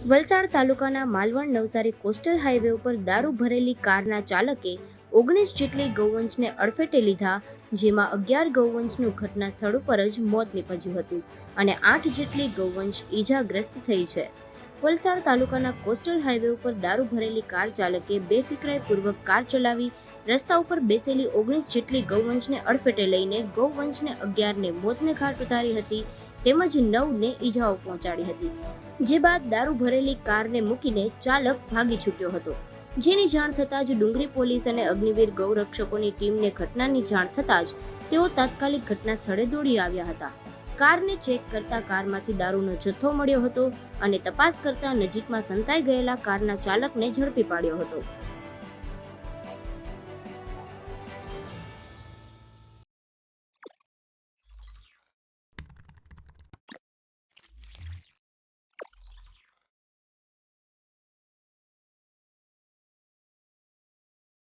વલસાડ તાલુકાના Malvan Navsari coastal highway ઉપર દારૂ ભરેલી કારના ચાલકે ઓગણીસ જેટલી ગૌવંશને અડફેટે લીધા, જેમાં અગિયાર ગૌવંશનું ઘટના સ્થળ ઉપર જ મોત નીપજ્યું હતું અને આઠ જેટલી ગૌવંશ ઈજાગ્રસ્ત થઈ છે. વલસાડ તાલુકાના કોસ્ટલ હાઈવે ઉપર દારૂ ભરેલી કાર ચાલકે બેફિકરાઈપૂર્વક કાર ચલાવી, રસ્તા ઉપર બેસેલી ઓગણીસ જેટલી ગૌવંશને અડફેટે લઈને ગૌવંશને અગિયારને મોતને ઘાટ ઉતારી હતી. તેમજ નવને ઈજાઓ પહોંચાડી હતી. જે બાદ દારૂ ભરેલી કારને મૂકીને ચાલક ભાગી છૂટ્યો હતો. જેની જાણ થતાં જ ડુંગરી પોલીસ અને અગ્નિવીર ગૌરક્ષકોની ટીમને ઘટનાની જાણ થતાં જ તેઓ તાત્કાલિક ઘટના સ્થળે દોડી આવ્યા હતા. કારને ચેક કરતા કારમાંથી દારૂનો જથ્થો મળ્યો હતો અને તપાસ કરતા નજીકમાં સંતાઈ ગયેલા કારના ચાલકને ઝડપી પાડ્યો હતો.